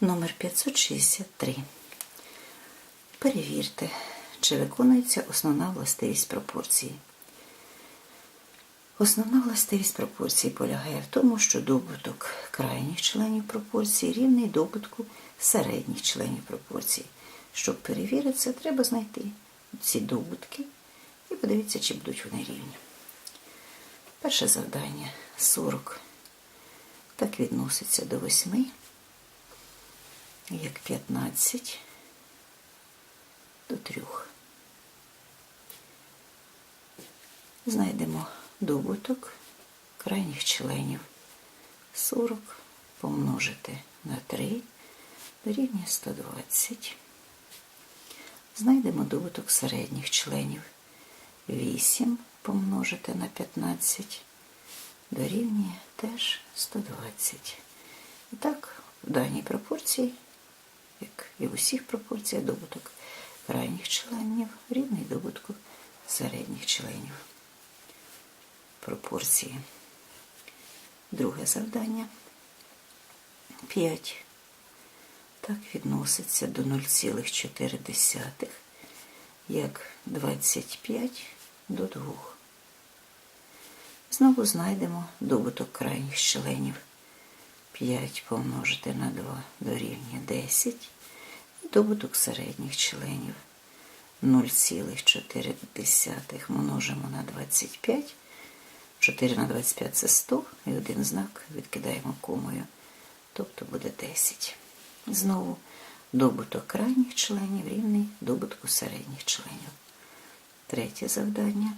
Номер 563. Перевірте, чи виконується основна властивість пропорції. Основна властивість пропорції полягає в тому, що добуток крайніх членів пропорції рівний добутку середніх членів пропорції. Щоб перевірити це, треба знайти ці добутки і подивитися, чи будуть вони рівні. Перше завдання 40. Так відноситься до 8, як 15 до 3. Знайдемо добуток крайніх членів 40 помножити на 3 дорівнює 120. Знайдемо добуток середніх членів 8 помножити на 15 дорівнює теж 120. І так, в даній пропорції, як і в усіх пропорціях, добуток крайніх членів рівний добутку середніх членів пропорції. Друге завдання 5. Так відноситься до 0,4, як 25 до 2. Знову знайдемо добуток крайніх членів. 5 помножити на 2 дорівнює 10. І добуток середніх членів 0,4 множимо на 25. 4 на 25 це 100, і один знак відкидаємо комою, тобто буде 10. Знову добуток крайніх членів рівний добутку середніх членів. Третє завдання.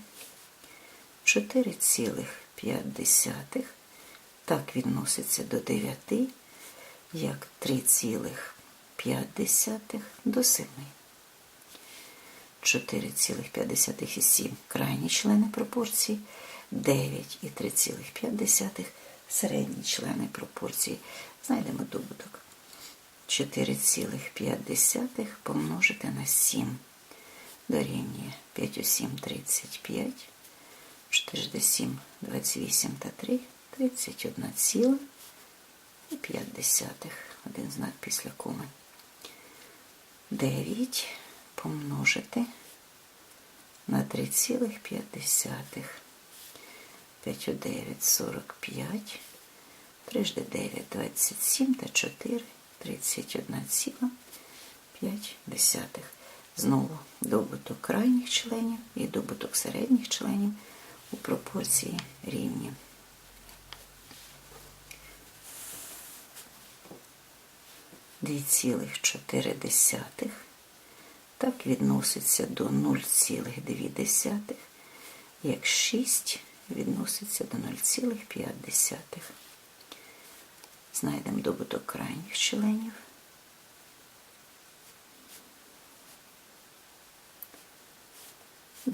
4,5 так відноситься до 9, як 3,5 до 7. 4,5 і 7 крайні члени пропорції, 9 і 3,5 середні члени пропорції. Знайдемо добуток. 4,5 помножити на 7 дорівнює 5 у 7 35, 4 7 28 та 3 31 5. Один знак після коми. 9 помножити на 3,5. 5 у 9 45. 3 9 27 та 4 31 ціла 5 десятих. Знову добуток крайніх членів і добуток середніх членів у пропорції рівні. Дві цілих чотири десятих так відноситься до 0,2, як 6 відноситься до 0,5. Знайдемо добуток крайніх членів.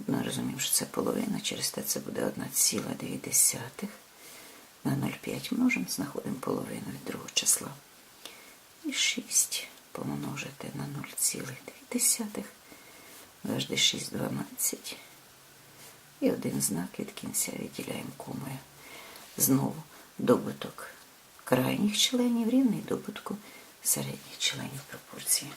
Ми розуміємо, що це половина, через те це буде 1,2. На 0,5 множимо, знаходимо половину від другого числа. І 6 помножити на 0,2. Завжди 6 12. І один знак від кінця відділяємо комою. Знову добуток крайніх членів рівний добутку середніх членів пропорції.